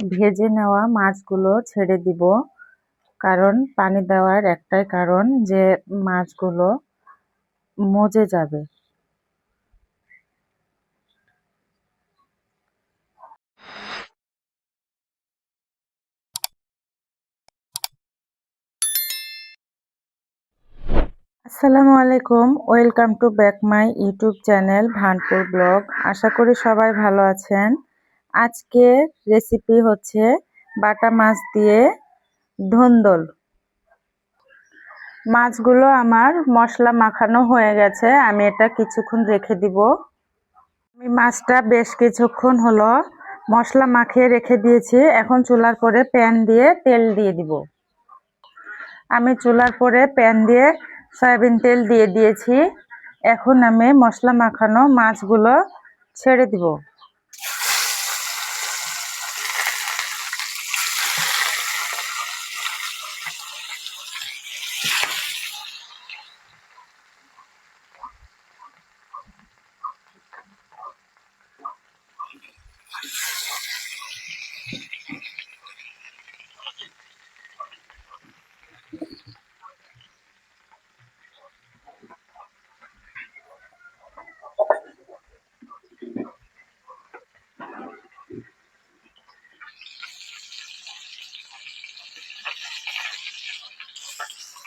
ভেজে নেওয়া মাছগুলো ছেড়ে দিব। কারণ পানি দেওয়ার একটাই কারণ যে মাছগুলো মজে যাবে। আসসালামু আলাইকুম। Welcome to back my YouTube channel Bhanpur blog. আশা করি সবাই ভালো আছেন। আজকে রেসিপি হচ্ছে বাটা মাছ দিয়ে ধন্দল মাছগুলো আমার মশলা মাখানো হয়ে গেছে, আমি এটা কিছুক্ষণ রেখে দিব। আমি মাছটা বেশ কিছুক্ষণ হলো মশলা মাখিয়ে রেখে দিয়েছি, এখন চুলার পরে প্যান দিয়ে তেল দিয়ে দিব। আমি চুলার পরে প্যান দিয়ে সয়াবিন তেল দিয়ে দিয়েছি, এখন আমি মশলা মাখানো মাছগুলো ছেড়ে দিব।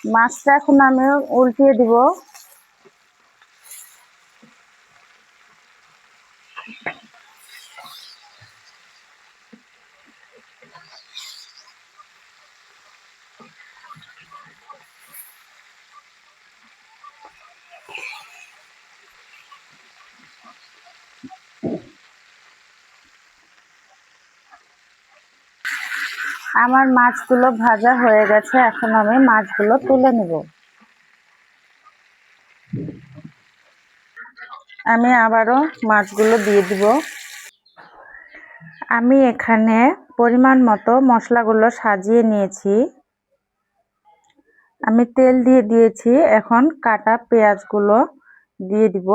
মাছটা এখন আমি উল্টিয়ে দিব। আমার মাছগুলো ভাজা হয়ে গেছে, এখন আমি মাছগুলো তুলে নেব। আমি আবারও মাছগুলো দিয়ে দিব। আমি এখানে পরিমাণ মতো মশলাগুলো সাজিয়ে নিয়েছি। আমি তেল দিয়ে দিয়েছি, এখন কাটা পেঁয়াজগুলো দিয়ে দিব।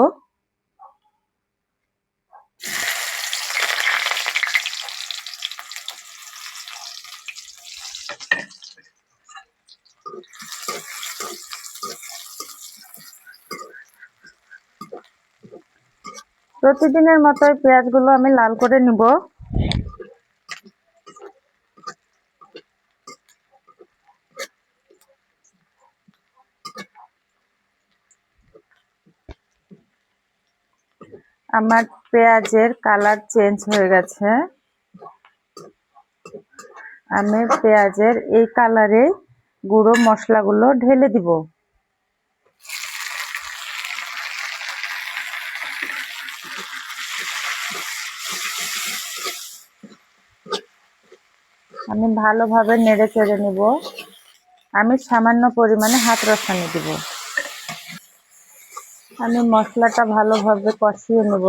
প্রতিদিনের মতোই পেঁয়াজগুলো আমি লাল করে নিব। আমার পেঁয়াজের কালার চেঞ্জ হয়ে গেছে। আমি পেঁয়াজের এই কালারে গুঁড়ো মশলাগুলো ঢেলে দিব। আমি ভালোভাবে নেড়ে চেড়ে নিব। আমি সামান্য পরিমাণে হাত রসানি দিব। আমি মশলাটা ভালোভাবে কষিয়ে নেব।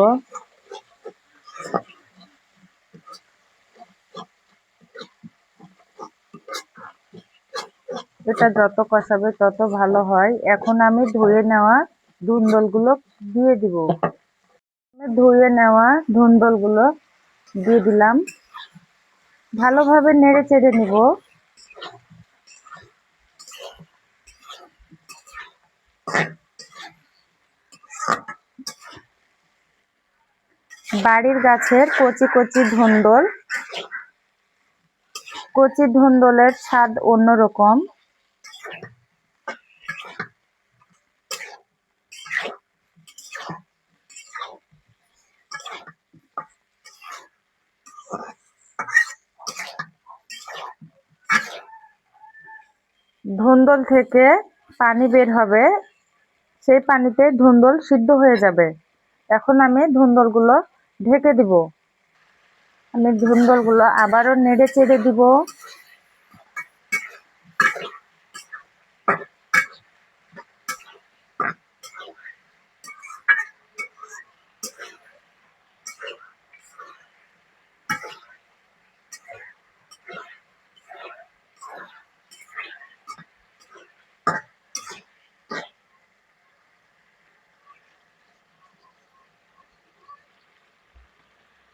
এটা যত কষাবে তত ভালো হয়। এখন আমি ধুয়ে নেওয়া ধুন্দলগুলো দিয়ে দিব। ধুয়ে নেওয়া ধুন্দলগুলো দিয়ে দিলাম। ভালোভাবে নেড়ে চেড়ে নিব। বাড়ির গাছের কচি কচি ধুন্দল। কচি ধুন্দলের স্বাদ অন্যরকম। ধুন্দল থেকে পানি বের হবে। সেই পানিতে ধুন্দল সিদ্ধ হয়ে যাবে। এখন আমি ধুন্দলগুলো ঢেকে দিব। আমি ধুন্দলগুলো আবারও নেড়ে চেড়ে দিব।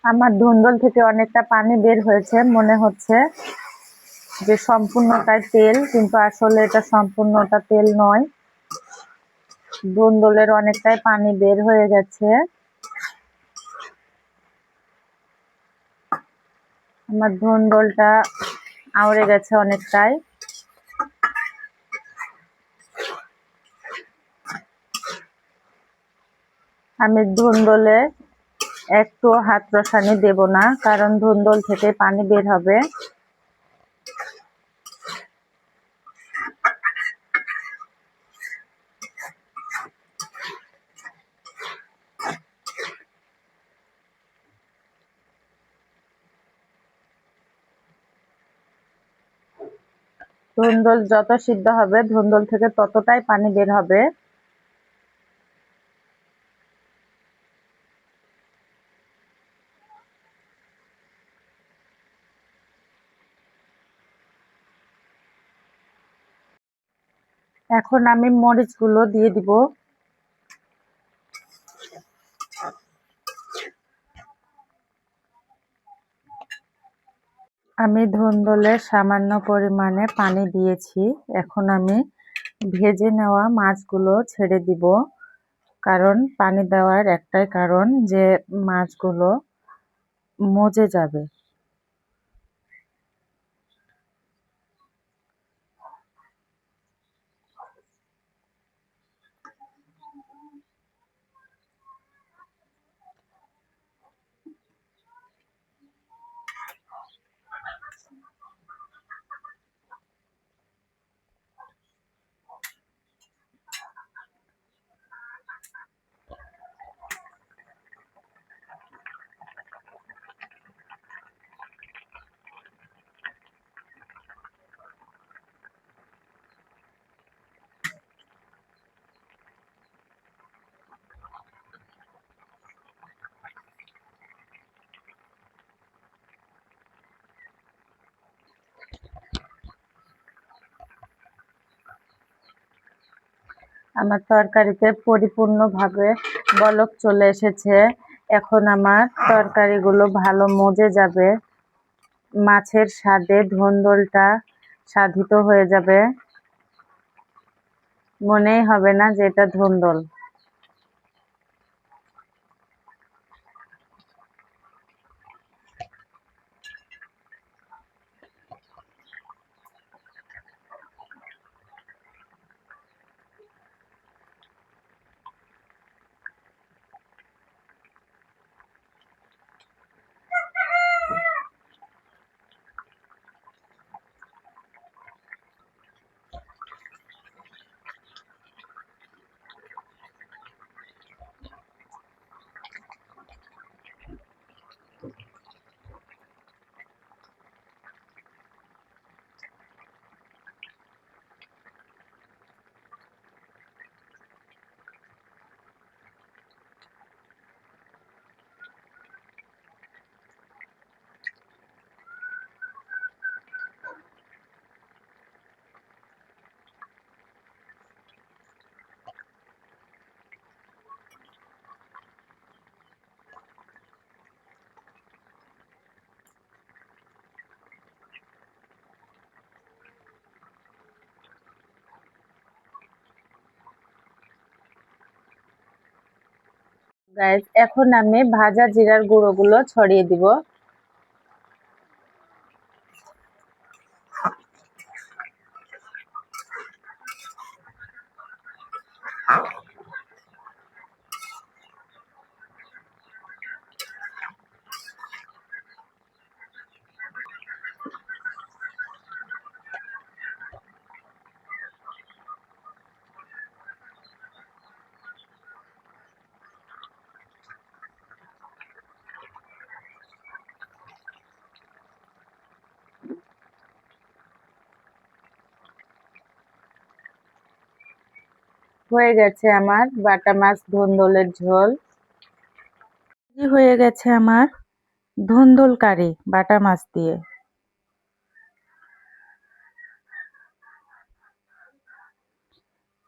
আমার ধুন্দল থেকে অনেকটা পানি বের হয়েছে, মনে হচ্ছে যে সম্পূর্ণটাই তেল, কিন্তু আসলে এটা সম্পূর্ণটা তেল নয়। ধুন্দলের অনেকটাই পানি বের হয়ে গেছে। আমার ধুন্দলটা আউড়ে গেছে অনেকটাই। আমি ধুন্দলে একটু হাত রসানি দেব না, কারণ ধুন্দল থেকে পানি বের হবে। ধুন্দল যত সিদ্ধ হবে, ধুন্দল থেকে ততটাই পানি বের হবে। এখন আমি মরিচগুলো দিয়ে দিব। আমি ধুন্দলে সামান্য পরিমাণে পানি দিয়েছি। এখন আমি ভেজে নেওয়া মাছগুলো ছেড়ে দিব। কারণ পানি দেওয়ার একটাই কারণ যে মাছগুলো মজে যাবে। আমার তরকারিতে পরিপূর্ণভাবে বলক চলে এসেছে। এখন আমার তরকারিগুলো ভালো মজে যাবে। মাছের স্বাদে ধন্দলটা সাধিত হয়ে যাবে। মনেই হবে না যে এটা ধন্দল। গাইস এখন আমি ভাজা জিরার গুঁড়োগুলো ছড়িয়ে দিব। হয়ে গেছে আমার বাটা মাছ ধন্দলের ঝোল। হয়ে গেছে আমার ধন্দল কারি বাটা মাছ দিয়ে।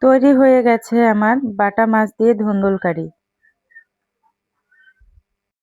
তৈরি হয়ে গেছে আমার বাটা মাছ দিয়ে ধন্দল কারি।